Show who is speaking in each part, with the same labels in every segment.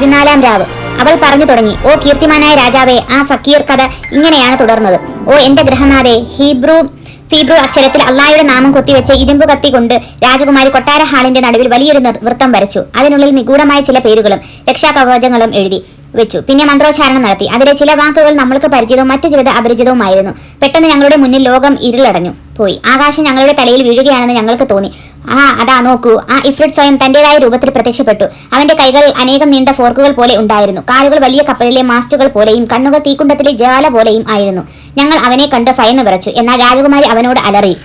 Speaker 1: പതിനാലാം രാവ്. അവൾ പറഞ്ഞു തുടങ്ങി ഓ കീർത്തിമാനായ രാജാവേ ആ ഫക്കീർ കഥ ഇങ്ങനെയാണ് തുടർന്നത്. ഓ എന്റെ ഗ്രഹനാഥേ ഹീബ്രു ഫീബ്രു അക്ഷരത്തിൽ അള്ളായുടെ നാമം കൊത്തിവെച്ച് ഇരുമ്പ് കത്തി കൊണ്ട് രാജകുമാരി കൊട്ടാര ഹാളിന്റെ നടുവിൽ വലിയൊരു വൃത്തം വരച്ചു. അതിനുള്ളിൽ നിഗൂഢമായ ചില പേരുകളും രക്ഷാകവചങ്ങളും എഴുതി. വെച്ചു. പിന്നെ മന്ത്രോച്ചാരണം നടത്തി. അതിലെ ചില വാക്കുകൾ നമ്മൾക്ക് പരിചിതവും മറ്റു ചിലത് അപരിചിതവുമായിരുന്നു. പെട്ടെന്ന് ഞങ്ങളുടെ മുന്നിൽ ലോകം ഇരുളടഞ്ഞു പോയി. ആകാശം ഞങ്ങളുടെ തലയിൽ വീഴുകയാണെന്ന് ഞങ്ങൾക്ക് തോന്നി. ആ അതാ നോക്കൂ. ആ ഇഫ്രിഡ് സ്വയം തന്റേതായ രൂപത്തിൽ പ്രത്യക്ഷപ്പെട്ടു. അവന്റെ കൈകൾ അനേകം നീണ്ട ഫോർക്കുകൾ പോലെ ഉണ്ടായിരുന്നു. കാലുകൾ വലിയ കപ്പലിലെ മാസ്റ്റുകൾ പോലെയും കണ്ണുകൾ തീക്കുണ്ടത്തിലെ ജ്വാല പോലെയും ആയിരുന്നു. ഞങ്ങൾ അവനെ കണ്ട് ഭയന്ന് വിറച്ചു. എന്നാൽ രാജകുമാരി അവനോട് അലറി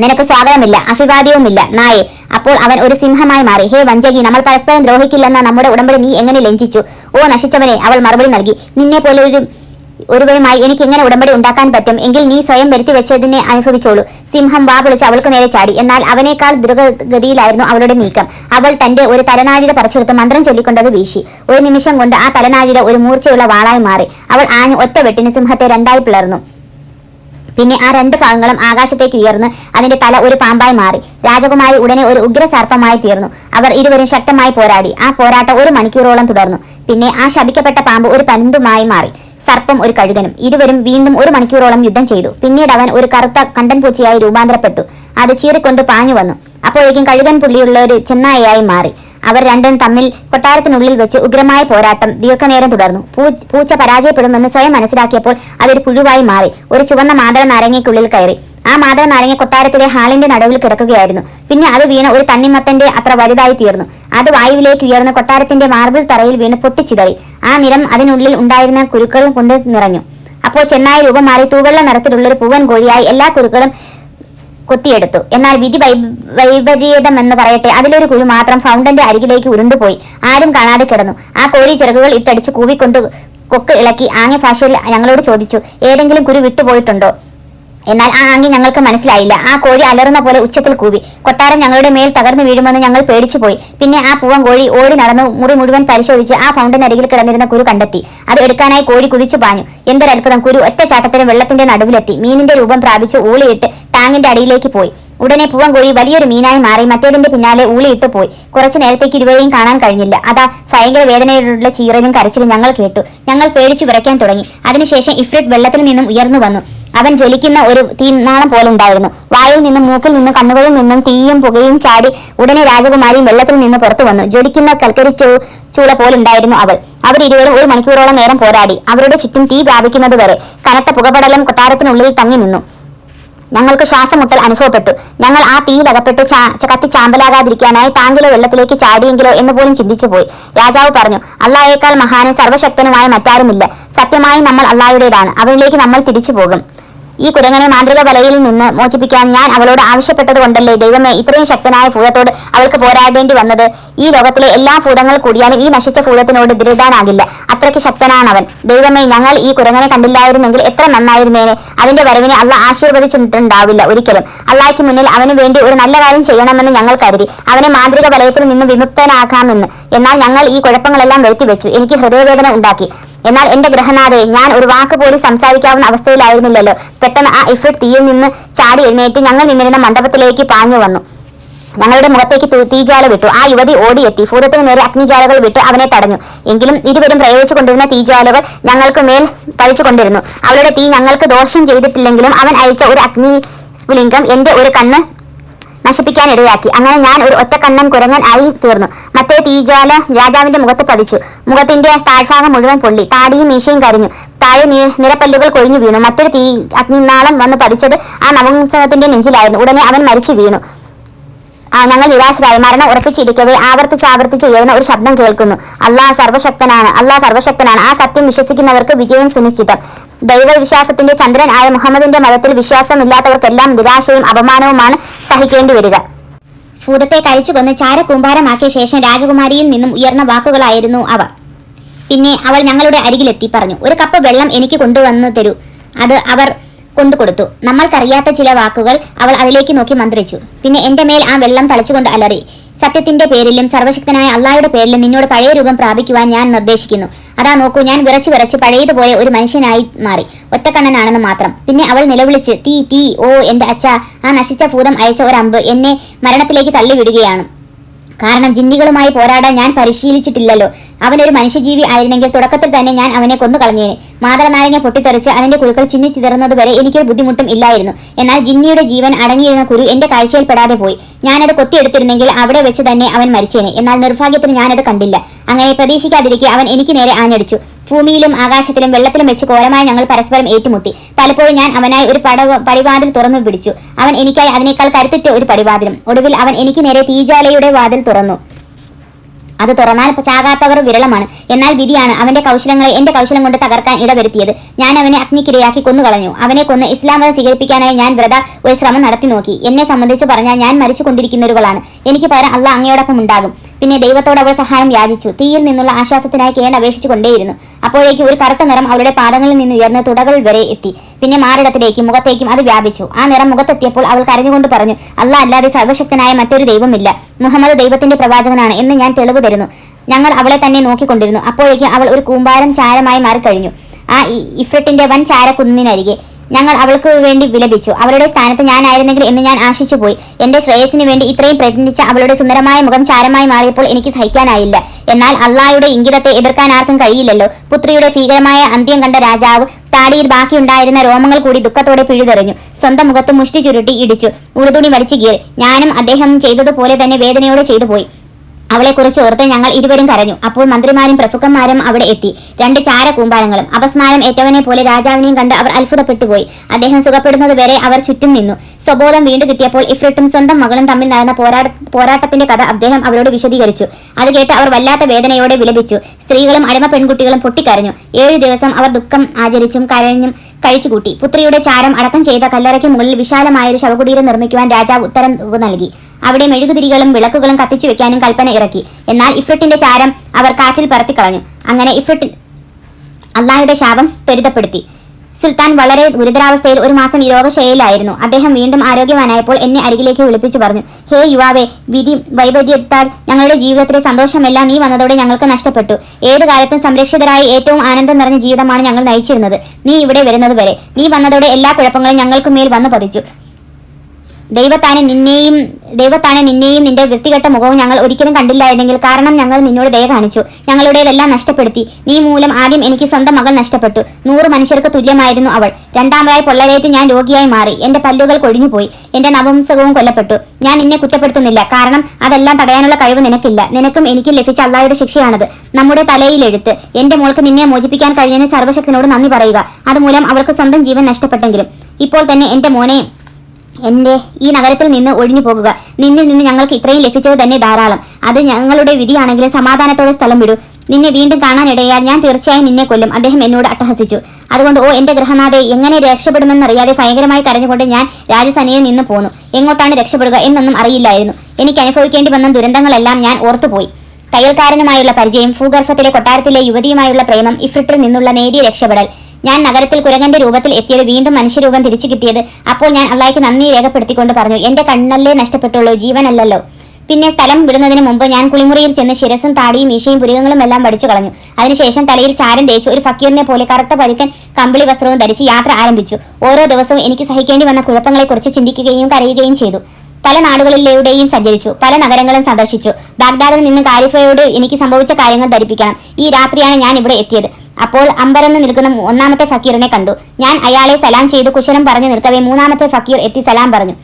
Speaker 1: നിനക്ക് സ്വാഗതമില്ല അഭിവാദ്യവുമില്ല നായെ. അപ്പോൾ അവൻ ഒരു സിംഹമായി മാറി. ഹേ വഞ്ചകി നമ്മൾ പരസ്പരം ദ്രോഹിക്കില്ലെന്ന നമ്മുടെ ഉടമ്പടി നീ എങ്ങനെ ലംഘിച്ചു? ഓ നശിച്ചവനെ അവൾ മറുപടി നൽകി. നിന്നെ പോലെ ഒരു ഒരുവയുമായി എനിക്ക് എങ്ങനെ ഉടമ്പടി ഉണ്ടാക്കാൻ പറ്റും? എങ്കിൽ നീ സ്വയം വരുത്തി വെച്ചതിനെ അനുഭവിച്ചോളൂ. സിംഹം വാ അവൾക്ക് നേരെ ചാടി. എന്നാൽ അവനേക്കാൾ ദ്രുതഗതിയിലായിരുന്നു അവളുടെ നീക്കം. അവൾ തന്റെ ഒരു തലനാഴിയുടെ പറിച്ചെടുത്ത് മന്ത്രം ചൊല്ലിക്കൊണ്ടത് വീശി. ഒരു നിമിഷം കൊണ്ട് ആ തലനാഴിയുടെ ഒരു മൂർച്ചയുള്ള വാളായി മാറി. അവൾ ആഞ്ഞ് ഒറ്റ വെട്ടിന് സിംഹത്തെ രണ്ടായി പിളർന്നു. പിന്നെ ആ രണ്ട് ഭാഗങ്ങളും ആകാശത്തേക്ക് ഉയർന്ന് അതിന്റെ തല ഒരു പാമ്പായി മാറി. രാജകുമാരി ഉടനെ ഒരു ഉഗ്ര സർപ്പമായി തീർന്നു. അവർ ഇരുവരും ശക്തമായി പോരാടി. ആ പോരാട്ടം ഒരു മണിക്കൂറോളം തുടർന്നു. പിന്നെ ആ ശപിക്കപ്പെട്ട പാമ്പ് ഒരു പരുന്തുമായി മാറി. സർപ്പം ഒരു കഴുകനും. ഇരുവരും വീണ്ടും ഒരു മണിക്കൂറോളം യുദ്ധം ചെയ്തു. പിന്നീട് അവൻ ഒരു കറുത്ത കണ്ടൻ പൂച്ചയായി രൂപാന്തരപ്പെട്ടു. അത് ചീറിക്കൊണ്ട് പാഞ്ഞു വന്നു. അപ്പോഴേക്കും കഴുകൻ പുള്ളിയുള്ള ഒരു ചെന്നായയായി മാറി. അവർ രണ്ടും തമ്മിൽ കൊട്ടാരത്തിനുള്ളിൽ വെച്ച് ഉഗ്രമായ പോരാട്ടം ദീർഘനേരം തുടർന്നു. പൂച്ച പരാജയപ്പെടുമെന്ന് സ്വയം മനസ്സിലാക്കിയപ്പോൾ അതൊരു പുഴുവായി മാറി. ഒരു ചുവന്ന മാതള നാരങ്ങയ്ക്കുള്ളിൽ കയറി. ആ മാതള നാരങ്ങ കൊട്ടാരത്തിലെ ഹാളിന്റെ നടുവിൽ കിടക്കുകയായിരുന്നു. പിന്നെ അത് വീണ് ഒരു തണ്ണിമത്തന്റെ അത്ര വലുതായി തീർന്നു. അത് വായുവിലേക്ക് ഉയർന്ന് കൊട്ടാരത്തിന്റെ മാർബിൾ തറയിൽ വീണ് പൊട്ടിച്ചിതറി. ആ നിറം അതിനുള്ളിൽ ഉണ്ടായിരുന്ന കുരുക്കളും കൊണ്ട് നിറഞ്ഞു. അപ്പോൾ ചെന്നായി രൂപം മാറി തൂവെള്ള നിറത്തിലുള്ള ഒരു പൂവൻ കോഴിയായി എല്ലാ കുരുക്കളും കൊത്തിയെടുത്തു. എന്നാൽ വിധി വൈ വൈപരീതമെന്ന് പറയട്ടെ അതിലൊരു കുരു മാത്രം ഫൗണ്ടന്റെ അരികിലേക്ക് ഉരുണ്ടുപോയി. ആരും കാണാതെ കിടന്നു. ആ കോഴി ചിറകുകൾ ഇട്ടടിച്ച് കൂവിക്കൊണ്ട് കൊക്ക് ഇളക്കി. ആംഗ്യ ഭാഷയിൽ ഞങ്ങളോട് ചോദിച്ചു ഏതെങ്കിലും കുരു വിട്ടുപോയിട്ടുണ്ടോ? എന്നാൽ ആ ആംഗ്യം ഞങ്ങൾക്ക് മനസ്സിലായില്ല. ആ കോഴി അലറുന്ന പോലെ ഉച്ചത്തിൽ കൂവി. കൊട്ടാരം ഞങ്ങളുടെ മേൽ തകർന്നു വീഴുമെന്ന് ഞങ്ങൾ പേടിച്ചുപോയി. പിന്നെ ആ പൂവൻ കോഴി ഓടി നടന്നു മുറി മുഴുവൻ പരിശോധിച്ച് ആ ഫൗണ്ടൻ അരികിൽ കിടന്നിരുന്ന കുരു കണ്ടെത്തി. അത് എടുക്കാനായി കോഴി കുതിച്ചു പാഞ്ഞു. എന്തൊരത്ഭുതം. കുരു ഒറ്റ ചാട്ടത്തിന് വെള്ളത്തിന്റെ നടുവിലെത്തി. മീനിന്റെ രൂപം പ്രാപിച്ച് ഊളിയിട്ട് ടാങ്ങിന്റെ അടിയിലേക്ക് പോയി. ഉടനെ പൂവൻ കോഴി വലിയൊരു മീനായി മാറി മറ്റേതിന്റെ പിന്നാലെ ഊളിയിട്ട് പോയി. കുറച്ചു നേരത്തേക്ക് ഇരുവരെയും കാണാൻ കഴിഞ്ഞില്ല. അതാ ഭയങ്കര വേദനയോടുള്ള ചീറലും കരച്ചിലും ഞങ്ങൾ കേട്ടു. ഞങ്ങൾ പേടിച്ചു വിറയ്ക്കാൻ തുടങ്ങി. അതിനുശേഷം ഇഫ്രിറ്റ് വെള്ളത്തിൽ നിന്നും ഉയർന്നു വന്നു. അവൻ ജ്വലിക്കുന്ന ഒരു തീ തീനാളം പോലെ ഉണ്ടായിരുന്നു വായിൽ നിന്നും മൂക്കിൽ നിന്നും കണ്ണുകളിൽ നിന്നും തീയും പുകയും ചാടി ഉടനെ രാജകുമാരിയും വെള്ളത്തിൽ നിന്ന് പുറത്തു വന്നു. ജ്വലിക്കുന്ന കൽക്കരി ചൂള പോലുണ്ടായിരുന്നു അവൾ. അവർ ഇരുവരും ഒരു മണിക്കൂറോളം നേരം പോരാടി. അവരുടെ ചുറ്റും തീ വ്യാപിക്കുന്നത് വരെ കനത്ത പുകപടലം കൊട്ടാരത്തിനുള്ളിൽ തങ്ങി നിന്നു. ഞങ്ങൾക്ക് ശ്വാസമുട്ടൽ അനുഭവപ്പെട്ടു. ഞങ്ങൾ ആ തീയിൽ അകപ്പെട്ട് കത്തി ചാമ്പലാകാതിരിക്കാനായി ടാങ്കിലെ വെള്ളത്തിലേക്ക് ചാടിയെങ്കിലോ എന്ന് പോലും ചിന്തിച്ചു പോയി. രാജാവ് പറഞ്ഞു അള്ളായേക്കാൾ മഹാനും സർവശക്തനുമായ മറ്റാരുമില്ല. സത്യമായി നമ്മൾ അള്ളാഹയുടേതാണ് അവനിലേക്ക് നമ്മൾ തിരിച്ചു പോകും. ഈ കുരങ്ങനെ മാന്ത്രിക വലയിൽ നിന്ന് മോചിപ്പിക്കാൻ ഞാൻ അവളോട് ആവശ്യപ്പെട്ടത് കൊണ്ടല്ലേ ദൈവമേ ഇത്രയും ശക്തനായ ഭൂതത്തോട് അവൾക്ക് പോരാടേണ്ടി വന്നത്? ഈ ലോകത്തിലെ എല്ലാ ഭൂതങ്ങൾ കൂടിയാലും ഈ നശിച്ച ഭൂതത്തിനോട് എതിരിടാനാകില്ല അത്രയ്ക്ക് ശക്തനാണവൻ. ദൈവമേ ഞങ്ങൾ ഈ കുരങ്ങനെ കണ്ടില്ലായിരുന്നെങ്കിൽ എത്ര നന്നായിരുന്നേനെ? അതിന്റെ വരവിനെ അള്ള ആശീർവദിച്ചിട്ടുണ്ടാവില്ല ഒരിക്കലും. അള്ളാഹ്ക്ക് മുന്നിൽ അവന് വേണ്ടി ഒരു നല്ല കാര്യം ചെയ്യണമെന്ന് ഞങ്ങൾ കരുതി. അവനെ മാന്ത്രിക വലയത്തിൽ നിന്ന് വിമുക്തനാകാമെന്ന് എന്നാൽ ഞങ്ങൾ ഈ കുഴപ്പങ്ങളെല്ലാം വരുത്തിവെച്ചു. എനിക്ക് ഹൃദയവേദന ഉണ്ടാക്കി. എന്നാൽ എന്റെ ഗ്രഹനാഥെ ഞാൻ ഒരു വാക്ക് പോലും സംസാരിക്കാവുന്ന അവസ്ഥയിലായിരുന്നില്ലല്ലോ. പെട്ടെന്ന് ആ ഇഫ്രിറ്റ് തീയിൽ നിന്ന് ചാടി എഴുന്നേറ്റ് ഞങ്ങൾ നിന്നിരുന്ന മണ്ഡപത്തിലേക്ക് പാഞ്ഞു വന്നു. ഞങ്ങളുടെ മുഖത്തേക്ക് തീജ്വാല വിട്ടു. ആ യുവതി ഓടിയെത്തി. ഭൂതത്തിന് നേരെ അഗ്നിജ്വാലകൾ വിട്ട് അവനെ തടഞ്ഞു. എങ്കിലും ഇരുവരും പ്രയോഗിച്ചുകൊണ്ടിരുന്ന തീജ്വാലകൾ ഞങ്ങൾക്ക് മേൽ പഴിച്ചുകൊണ്ടിരുന്നു അവളുടെ തീ ഞങ്ങൾക്ക് ദോഷം ചെയ്തിട്ടില്ലെങ്കിലും അവൻ അയച്ച ഒരു അഗ്നി സ്ഫുലിംഗം എന്റെ ഒരു കണ്ണ് നശിപ്പിക്കാൻ ഇടയാക്കി. അങ്ങനെ ഞാൻ ഒരു ഒറ്റക്കണ്ണൻ കുരങ്ങൻ ആയി തീർന്നു. മറ്റേ തീജ്വാല രാജാവിന്റെ മുഖത്ത് പതിച്ചു. മുഖത്തിന്റെ താഴ്ഭാഗം മുഴുവൻ പൊള്ളി. താടിയും മീശയും കരിഞ്ഞു. താഴെ നിരപ്പല്ലുകൾ കൊഴിഞ്ഞു വീണു. മറ്റൊരു തീ അഗ്നിനാളം വന്ന് പതിച്ചത് ആ നവംസനത്തിന്റെ നെഞ്ചിലായിരുന്നു. ഉടനെ അവൻ മരിച്ചു വീണു. ഞങ്ങൾ നിരാശരായി. മരണം ഉറപ്പിച്ചിരിക്കവേ ആവർത്തിച്ച് ആവർത്തിച്ച് ഉയരുന്ന ഒരു ശബ്ദം കേൾക്കുന്നു. അള്ളാഹ് സർവശക്തനാണ് അള്ളാഹ് സർവശക്തനാണ്. ആ സത്യം വിശ്വസിക്കുന്നവർക്ക് വിജയം സുനിശ്ചിതം. ദൈവവിശ്വാസത്തിന്റെ ചന്ദ്രൻ ആയ മുഹമ്മദിന്റെ മതത്തിൽ വിശ്വാസമില്ലാത്തവർക്കെല്ലാം നിരാശയും അപമാനവുമാണ് സഹിക്കേണ്ടി വരിക. ഭൂതത്തെ കഴിച്ചു കൊന്ന് ചാരകൂമ്പാരമാക്കിയ ശേഷം രാജകുമാരിയിൽ നിന്നും ഉയർന്ന വാക്കുകളായിരുന്നു അവ. പിന്നെ അവൾ ഞങ്ങളുടെ അരികിലെത്തി പറഞ്ഞു ഒരു കപ്പ് വെള്ളം എനിക്ക് കൊണ്ടുവന്ന് തരൂ. അത് അവർ കൊണ്ടുകൊടുത്തു. നമ്മൾക്കറിയാത്ത ചില വാക്കുകൾ അവൾ അതിലേക്ക് നോക്കി മന്ത്രിച്ചു. പിന്നെ എന്റെ മേൽ ആ വെള്ളം തളിച്ചുകൊണ്ട് അലറി. സത്യത്തിന്റെ പേരിലും സർവശക്തനായ അള്ളാഹയുടെ പേരിലും നിന്നോട് പഴയ രൂപം പ്രാപിക്കുവാൻ ഞാൻ നിർദ്ദേശിക്കുന്നു. അതാ നോക്കൂ ഞാൻ വിറച്ചു വിറച്ച് പഴയതുപോലെ ഒരു മനുഷ്യനായി മാറി. ഒറ്റക്കണ്ണനാണെന്ന് മാത്രം. പിന്നെ അവൾ നിലവിളിച്ച് തീ തീ ഓ എന്റെ അച്ഛ ആ നശിച്ച ഭൂതം അയച്ച ഒരമ്പ് എന്നെ മരണത്തിലേക്ക് തള്ളിവിടുകയാണ്. കാരണം ജിന്നികളുമായി പോരാടാൻ ഞാൻ പരിശീലിച്ചിട്ടില്ലല്ലോ. അവനൊരു മനുഷ്യജീവി ആയിരുന്നെങ്കിൽ തുടക്കത്തിൽ തന്നെ ഞാൻ അവനെ കൊന്നു കളഞ്ഞേനെ മാതളനാരങ്ങ പൊട്ടിത്തെറിച്ച് അതിന്റെ കുരുക്കൾ ചിന്നി ചിതറുന്നതുവരെ എനിക്കൊരു ബുദ്ധിമുട്ടും ഇല്ലായിരുന്നു. എന്നാൽ ജിന്നിയുടെ ജീവൻ അടങ്ങിയിരുന്ന കുരു എന്റെ കാഴ്ചയിൽ പെടാതെ പോയി. ഞാനത് കൊത്തിയെടുത്തിരുന്നെങ്കിൽ അവിടെ വെച്ച് തന്നെ അവൻ മരിച്ചേനെ. എന്നാൽ നിർഭാഗ്യത്തിന് ഞാനത് കണ്ടില്ല. അങ്ങനെ പ്രതീക്ഷിക്കാതിരിക്കെ അവൻ എനിക്ക് നേരെ ആഞ്ഞടിച്ചു. ഭൂമിയിലും ആകാശത്തിലും വെള്ളത്തിലും വെച്ച് ഘോരമായി ഞങ്ങൾ പരസ്പരം ഏറ്റുമുട്ടി. പലപ്പോഴും ഞാൻ അവനായി ഒരു പടവ പടിവാതിൽ തുറന്നു പിടിച്ചു അവൻ എനിക്കായി അതിനേക്കാൾ കരുത്തിട്ട് ഒരു പടിവാതിലും. ഒടുവിൽ അവൻ എനിക്ക് നേരെ തീജാലയുടെ വാതിൽ തുറന്നു. അത് തുറന്നാൽ ചാകാത്തവർ വിരളമാണ്. എന്നാൽ വിധിയാണ് അവന്റെ കൗശലങ്ങളെ എന്റെ കൗശലം കൊണ്ട് തകർക്കാൻ ഇടവരുത്തിയത്. ഞാൻ അവനെ അഗ്നിക്കിരയാക്കി കൊന്നുകളഞ്ഞു. അവനെ കൊന്ന് ഇസ്ലാം മതം സ്വീകരിപ്പിക്കാനായി ഞാൻ വ്രത ഒരു ശ്രമം നടത്തി നോക്കി. എന്നെ സംബന്ധിച്ച് പറഞ്ഞാൽ ഞാൻ മരിച്ചു കൊണ്ടിരിക്കുന്നവരുകളാണ് എനിക്ക് പകരം അല്ല അങ്ങയോടൊപ്പം ഉണ്ടാകും. പിന്നെ ദൈവത്തോട് അവൾ സഹായം യാചിച്ചു. തീയിൽ നിന്നുള്ള ആശ്വാസത്തിനായി കേൺ അപേക്ഷിച്ചു കൊണ്ടേയിരുന്നു. അപ്പോഴേക്ക് ഒരു കറുത്ത നിറം അവളുടെ പാദങ്ങളിൽ നിന്ന് ഉയർന്ന് തുടകൾ വരെ എത്തി. പിന്നെ മാറിടത്തിലേക്കും മുഖത്തേക്കും അത് വ്യാപിച്ചു. ആ നിറം മുഖത്തെത്തിയപ്പോൾ അവൾ കരഞ്ഞുകൊണ്ട് പറഞ്ഞു അല്ല അല്ലാതെ സർവശക്തനായ മറ്റൊരു ദൈവമില്ല. മുഹമ്മദ് ദൈവത്തിന്റെ പ്രവാചകനാണ് എന്ന് ഞാൻ തെളിവ് തരുന്നു. ഞങ്ങൾ അവളെ തന്നെ നോക്കിക്കൊണ്ടിരുന്നു. അപ്പോഴേക്കും അവൾ ഒരു കൂമ്പാരം ചാരമായി മാറിക്കഴിഞ്ഞു. ആ ഇഫ്രട്ടിന്റെ വൻ ചാരക്കുന്നിനരികെ ഞങ്ങൾ അവൾക്ക് വേണ്ടി വിലപിച്ചു. അവളുടെ സ്ഥാനത്ത് ഞാനായിരുന്നെങ്കിൽ എന്ന് ഞാൻ ആശിച്ചു പോയി എന്റെ ശ്രേയസിന് വേണ്ടി ഇത്രയും പ്രയത്നിച്ച അവളുടെ സുന്ദരമായ മുഖം ചാരമായി മാറിയപ്പോൾ എനിക്ക് സഹിക്കാനായില്ല. എന്നാൽ അള്ളായുടെ ഇംഗിതത്തെ എതിർക്കാൻ ആർക്കും കഴിയില്ലല്ലോ. പുത്രിയുടെ ഭീകരമായ അന്ത്യം കണ്ട രാജാവ് താടിയിൽ ബാക്കിയുണ്ടായിരുന്ന രോമങ്ങൾ കൂടി ദുഃഖത്തോടെ പിഴുതെറിഞ്ഞു. സ്വന്തം മുഖത്ത് മുഷ്ടി ചുരുട്ടി ഇടിച്ചു. ഉടുതുണി വലിച്ചു കീറി. ഞാനും അദ്ദേഹം ചെയ്തതുപോലെ തന്നെ വേദനയോടെ ചെയ്തു പോയി അവളെക്കുറിച്ച് ഓർത്ത് ഞങ്ങൾ ഇരുവരും കരഞ്ഞു. അപ്പോൾ മന്ത്രിമാരും പ്രഭുക്കന്മാരും അവിടെ എത്തി. രണ്ട് ചാര കൂമ്പാരങ്ങളും അപസ്മാരം ഏറ്റവനെ പോലെ രാജാവിനെയും കണ്ട് അവർ അത്ഭുതപ്പെട്ടുപോയി. അദ്ദേഹം സുഖപ്പെടുന്നത് വരെ അവർ ചുറ്റും നിന്നു. സ്വബോധം വീണ്ടും കിട്ടിയപ്പോൾ ഇഫ്രിട്ടും സ്വന്തം മകളും തമ്മിൽ നടന്ന പോരാട്ട പോരാട്ടത്തിന്റെ കഥ അദ്ദേഹം അവരോട് വിശദീകരിച്ചു. അത് കേട്ട് അവർ വല്ലാത്ത വേദനയോടെ വിലപിച്ചു. സ്ത്രീകളും അടിമ പെൺകുട്ടികളും പൊട്ടിക്കരഞ്ഞു. ഏഴു ദിവസം അവർ ദുഃഖം ആചരിച്ചും കരഞ്ഞും കഴിച്ചുകൂട്ടി. പുത്രിയുടെ ചാരം അടക്കം ചെയ്ത കല്ലറയ്ക്ക് മുകളിൽ വിശാലമായ ഒരു ശവകുടീരം നിർമ്മിക്കുവാൻ രാജാവ് ഉത്തരവ് നൽകി. അവിടെ മെഴുകുതിരികളും വിളക്കുകളും കത്തിച്ചു വെക്കാനും കൽപ്പന ഇറക്കി. എന്നാൽ ഇഫ്രിട്ടിന്റെ ചാരം അവർ കാറ്റിൽ പറത്തിക്കളഞ്ഞു അങ്ങനെ ഇഫ്രിട്ട് അള്ളാഹയുടെ ശാപം ത്വരിതപ്പെടുത്തി. സുൽത്താൻ വളരെ ഗുരുതരാവസ്ഥയിൽ ഒരു മാസം ഈ രോഗശൈലിയിലായിരുന്നു അദ്ദേഹം വീണ്ടും ആരോഗ്യവാനായപ്പോൾ എന്നെ അരികിലേക്ക് വിളിപ്പിച്ചു പറഞ്ഞു ഹേ യുവാവേ വിധി വൈവിധ്യത്താൽ ഞങ്ങളുടെ ജീവിതത്തിലെ സന്തോഷമെല്ലാം നീ വന്നതോടെ ഞങ്ങൾക്ക് നഷ്ടപ്പെട്ടു. ഏത് കാലത്തും സംരക്ഷിതരായ ഏറ്റവും ആനന്ദം നിറഞ്ഞ ജീവിതമാണ് ഞങ്ങൾ നയിച്ചിരുന്നത്. നീ ഇവിടെ വരുന്നത് വരെ. നീ വന്നതോടെ എല്ലാ കുഴപ്പങ്ങളും ഞങ്ങൾക്ക് മേൽ വന്നു പതിച്ചു ദൈവത്താനെ നിന്നെയും ദൈവത്താനെ നിന്നെയും നിന്റെ വൃത്തികെട്ട മുഖവും ഞങ്ങൾ ഒരിക്കലും കണ്ടില്ലായിരുന്നെങ്കിൽ കാരണം ഞങ്ങൾ നിന്നോട് ദയ കാണിച്ചു. ഞങ്ങളുടേതെല്ലാം നഷ്ടപ്പെടുത്തി. നീ മൂലം ആദ്യം എനിക്ക് സ്വന്തം മകൾ നഷ്ടപ്പെട്ടു. നൂറ് മനുഷ്യർക്ക് തുല്യമായിരുന്നു അവൾ. രണ്ടാമതായി പൊള്ളലേറ്റ് ഞാൻ രോഗിയായി മാറി. എന്റെ പല്ലുകൾ കൊഴിഞ്ഞുപോയി. എന്റെ നവംസകവും കൊല്ലപ്പെട്ടു. ഞാൻ നിന്നെ കുറ്റപ്പെടുത്തുന്നില്ല. കാരണം അതെല്ലാം തടയാനുള്ള കഴിവ് നിനക്കില്ല. നിനക്കും എനിക്കും ലഭിച്ച അള്ളാഹയുടെ ശിക്ഷയാണത്. നമ്മുടെ തലയിലെഴുത്ത് എന്റെ മോൾക്ക് നിന്നെ മോചിപ്പിക്കാൻ കഴിഞ്ഞതിന് സർവശക്തിനോട് നന്ദി പറയുക. അതുമൂലം അവൾക്ക് സ്വന്തം ജീവൻ നഷ്ടപ്പെട്ടെങ്കിലും. ഇപ്പോൾ തന്നെ എന്റെ മോനെ എന്റെ ഈ നഗരത്തിൽ നിന്ന് ഒഴിഞ്ഞു പോകുക. നിന്നിൽ നിന്ന് ഞങ്ങൾക്ക് ഇത്രയും ലഭിച്ചത് തന്നെ ധാരാളം. അത് ഞങ്ങളുടെ വിധിയാണെങ്കിലും സമാധാനത്തോടെ സ്ഥലം വിടൂ. നിന്നെ വീണ്ടും കാണാനിടയാൽ ഞാൻ തീർച്ചയായും നിന്നെ കൊല്ലും. അദ്ദേഹം എന്നോട് അട്ടഹസിച്ചു. അതുകൊണ്ട് ഓ എന്റെ ഗ്രഹനാഥെ എങ്ങനെ രക്ഷപ്പെടുമെന്നറിയാതെ ഭയങ്കരമായി കരഞ്ഞുകൊണ്ട് ഞാൻ രാജസനയിൽ നിന്ന് പോന്നു. എങ്ങോട്ടാണ് രക്ഷപ്പെടുക എന്നൊന്നും അറിയില്ലായിരുന്നു. എനിക്ക് അനുഭവിക്കേണ്ടി വന്ന ദുരന്തങ്ങളെല്ലാം ഞാൻ ഓർത്തുപോയി. തയ്യൽക്കാരനുമായുള്ള പരിചയം ഭൂഗർഭത്തിലെ കൊട്ടാരത്തിലെ യുവതിയുമായുള്ള പ്രേമം ഇഫ്രിട്ടിൽ നിന്നുള്ള നേരിയ രക്ഷപ്പെടൽ ഞാൻ നഗരത്തിൽ കുരങ്ങന്റെ രൂപത്തിൽ എത്തിയത് വീണ്ടും മനുഷ്യരൂപം തിരിച്ചു കിട്ടിയത്. അപ്പോൾ ഞാൻ അള്ളാഹിക്ക് നന്ദി രേഖപ്പെടുത്തിക്കൊണ്ട് പറഞ്ഞു എന്റെ കണ്ണല്ലേ നഷ്ടപ്പെട്ടുള്ളൂ ജീവനല്ലല്ലോ. പിന്നെ സ്ഥലം വിടുന്നതിന് മുമ്പ് ഞാൻ കുളിമുറിയിൽ ചെന്ന് ശിരസും താടിയും മീശയും പുരികങ്ങളും എല്ലാം പഠിച്ചു കളഞ്ഞു. അതിനുശേഷം തലയിൽ ചാരം തേച്ച് ഒരു ഫക്കീറിനെ പോലെ കറുത്ത പരുക്കൻ കമ്പിളി വസ്ത്രവും ധരിച്ച് യാത്ര ആരംഭിച്ചു. ഓരോ ദിവസവും എനിക്ക് സഹിക്കേണ്ടി വന്ന കുഴപ്പങ്ങളെക്കുറിച്ച് ചിന്തിക്കുകയും കരയുകയും ചെയ്തു. പല നാടുകളിലൂടെയും സഞ്ചരിച്ചു പല നഗരങ്ങളും സന്ദർശിച്ചു. ബാഗ്ദാദിൽ നിന്ന് കാരിഫയോട് എനിക്ക് സംഭവിച്ച കാര്യങ്ങൾ ധരിപ്പിക്കണം. ഈ രാത്രിയാണ് ഞാൻ ഇവിടെ എത്തിയത്. അപ്പോൾ അമ്പരന്ന് നിൽക്കുന്ന ഒന്നാമത്തെ ഫക്കീറിനെ കണ്ടു. ഞാൻ അയാളെ സലാം ചെയ്ത് കുശലം പറഞ്ഞു നിൽക്കവേ മൂന്നാമത്തെ ഫക്കീർ എത്തി സലാം പറഞ്ഞു.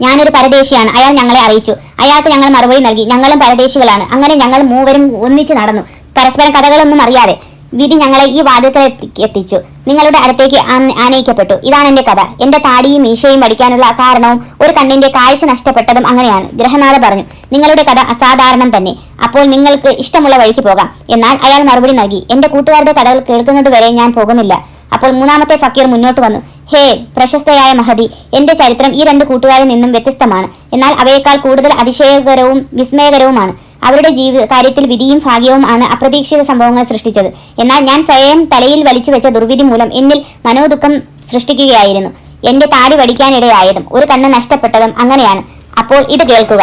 Speaker 1: ഞാനൊരു പരദേശിയാണ്. അയാൾ ഞങ്ങളെ അറിയിച്ചു. അയാൾക്ക് ഞങ്ങൾ മറുപടി നൽകി. ഞങ്ങളും പരദേശികളാണ്. അങ്ങനെ ഞങ്ങൾ മൂവരും ഒന്നിച്ച് നടന്നു. പരസ്പരം കഥകളൊന്നും അറിയാതെ. വിധി ഞങ്ങളെ ഈ വാദത്തിൽ എത്തിച്ചു. നിങ്ങളുടെ അടുത്തേക്ക് ആനയിക്കപ്പെട്ടു. ഇതാണ് എന്റെ കഥ. എന്റെ താടിയും മീശയും പഠിക്കാനുള്ള കാരണവും ഒരു കണ്ണിന്റെ കാഴ്ച നഷ്ടപ്പെട്ടതും അങ്ങനെയാണ്. ഗ്രഹനാഥ പറഞ്ഞു നിങ്ങളുടെ കഥ അസാധാരണം തന്നെ. അപ്പോൾ നിങ്ങൾക്ക് ഇഷ്ടമുള്ള വഴിക്ക് പോകാം. എന്നാൽ അയാൾ മറുപടി നൽകി എന്റെ കൂട്ടുകാരുടെ കഥകൾ കേൾക്കുന്നത് വരെ ഞാൻ പോകുന്നില്ല. അപ്പോൾ മൂന്നാമത്തെ ഫക്കീർ മുന്നോട്ട് വന്നു ഹേ പ്രശസ്തയായ മഹതി എന്റെ ചരിത്രം ഈ രണ്ട് കൂട്ടുകാരിൽ നിന്നും വ്യത്യസ്തമാണ്. എന്നാൽ അവയേക്കാൾ കൂടുതൽ അതിശയകരവും വിസ്മയകരവുമാണ്. അവരുടെ ജീവിത കാര്യത്തിൽ വിധിയും ഭാഗ്യവും ആണ് അപ്രതീക്ഷിത സംഭവങ്ങൾ സൃഷ്ടിച്ചത്. എന്നാൽ ഞാൻ സ്വയം തലയിൽ വലിച്ചു വെച്ച ദുർവിധി മൂലം എന്നിൽ മനോദുഃഖം സൃഷ്ടിക്കുകയായിരുന്നു. എന്റെ താടി വടിക്കാനിടയായതും ഒരു കണ്ണ് നഷ്ടപ്പെട്ടതും അങ്ങനെയാണ്. അപ്പോൾ ഇത് കേൾക്കുക.